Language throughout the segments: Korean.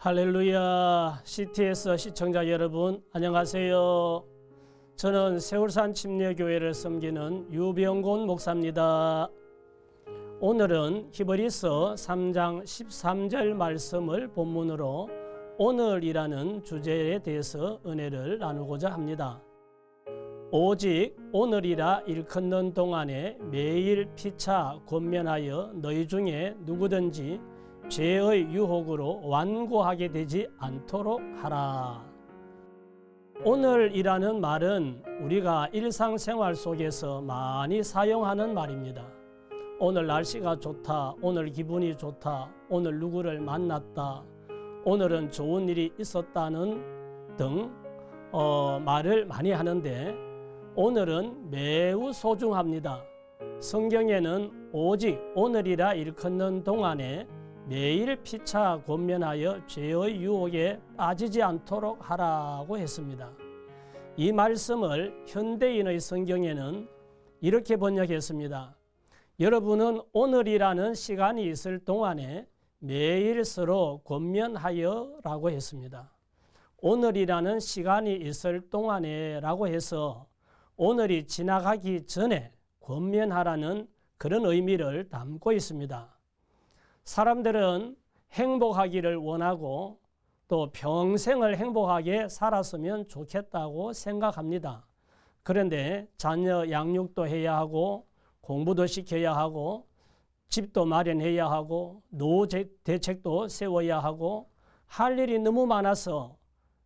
할렐루야 CTS 시청자 여러분 안녕하세요. 저는 세월산 침례교회를 섬기는 유병곤 목사입니다. 오늘은 히브리서 3장 13절 말씀을 본문으로 오늘이라는 주제에 대해서 은혜를 나누고자 합니다. 오직 오늘이라 일컫는 동안에 매일 피차 권면하여 너희 중에 누구든지 죄의 유혹으로 완고하게 되지 않도록 하라. 오늘이라는 말은 우리가 일상생활 속에서 많이 사용하는 말입니다. 오늘 날씨가 좋다, 오늘 기분이 좋다, 오늘 누구를 만났다, 오늘은 좋은 일이 있었다는 등 어, 말을 많이 하는데 오늘은 매우 소중합니다. 성경에는 오직 오늘이라 일컫는 동안에 매일 피차 권면하여 죄의 유혹에 빠지지 않도록 하라고 했습니다. 이 말씀을 현대인의 성경에는 이렇게 번역했습니다. 여러분은 오늘이라는 시간이 있을 동안에 매일 서로 권면하여 라고 했습니다. 오늘이라는 시간이 있을 동안에 라고 해서 오늘이 지나가기 전에 권면하라는 그런 의미를 담고 있습니다. 사람들은 행복하기를 원하고 또 평생을 행복하게 살았으면 좋겠다고 생각합니다. 그런데 자녀 양육도 해야 하고 공부도 시켜야 하고 집도 마련해야 하고 노후 대책도 세워야 하고 할 일이 너무 많아서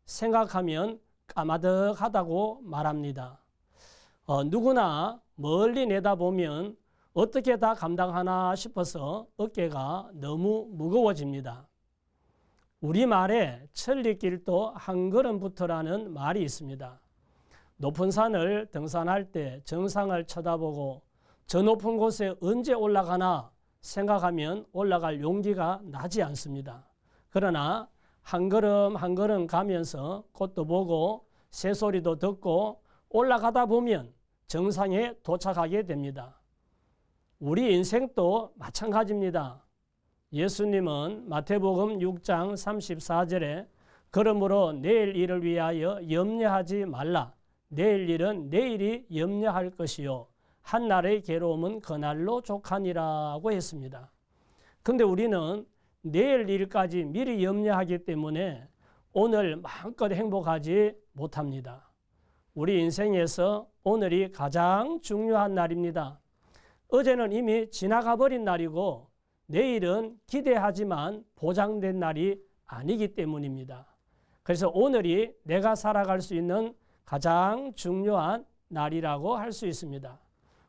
생각하면 까마득하다고 말합니다. 어, 누구나 멀리 내다보면 어떻게 다 감당하나 싶어서 어깨가 너무 무거워집니다. 우리말에 천리길도 한 걸음부터라는 말이 있습니다. 높은 산을 등산할 때 정상을 쳐다보고 저 높은 곳에 언제 올라가나 생각하면 올라갈 용기가 나지 않습니다. 그러나 한 걸음 한 걸음 가면서 꽃도 보고 새소리도 듣고 올라가다 보면 정상에 도착하게 됩니다. 우리 인생도 마찬가지입니다. 예수님은 마태복음 6장 34절에 그러므로 내일 일을 위하여 염려하지 말라. 내일 일은 내일이 염려할 것이요. 한 날의 괴로움은 그날로 족하니라고 했습니다. 근데 우리는 내일 일까지 미리 염려하기 때문에 오늘 마음껏 행복하지 못합니다. 우리 인생에서 오늘이 가장 중요한 날입니다. 어제는 이미 지나가 버린 날이고 내일은 기대하지만 보장된 날이 아니기 때문입니다. 그래서 오늘이 내가 살아갈 수 있는 가장 중요한 날이라고 할 수 있습니다.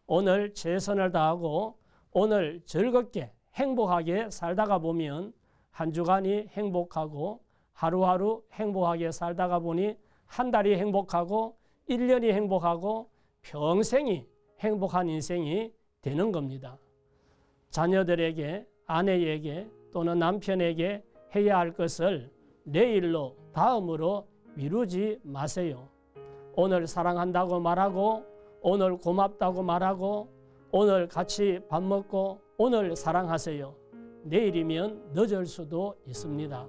오늘 최선을 다하고 오늘 즐겁게 행복하게 살다가 보면 한 주간이 행복하고 하루하루 행복하게 살다가 보니 한 달이 행복하고 1년이 행복하고 평생이 행복한 인생이 되는 겁니다. 자녀들에게, 아내에게 또는 남편에게 해야 할 것을 내일로, 다음으로 미루지 마세요. 오늘 사랑한다고 말하고, 오늘 고맙다고 말하고, 오늘 같이 밥 먹고, 오늘 사랑하세요. 내일이면 늦을 수도 있습니다.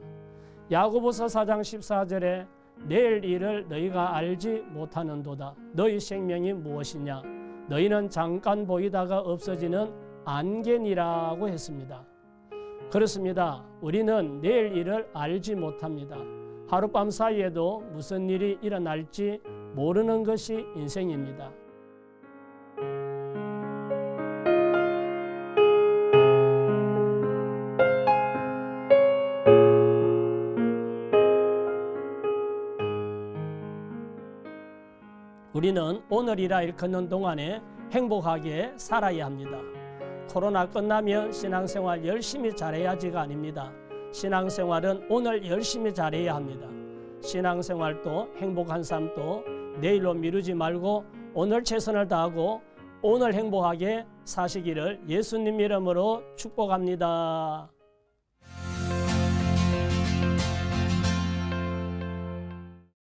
야고보서 4장 14절에 내일 일을 너희가 알지 못하는도다. 너희 생명이 무엇이냐? 너희는 잠깐 보이다가 없어지는 안개니라고 했습니다. 그렇습니다. 우리는 내일 일을 알지 못합니다. 하룻밤 사이에도 무슨 일이 일어날지 모르는 것이 인생입니다. 우리는 오늘이라 일컫는 동안에 행복하게 살아야 합니다. 코로나 끝나면 신앙생활 열심히 잘해야지가 아닙니다. 신앙생활은 오늘 열심히 잘해야 합니다. 신앙생활도 행복한 삶도 내일로 미루지 말고 오늘 최선을 다하고 오늘 행복하게 사시기를 예수님 이름으로 축복합니다.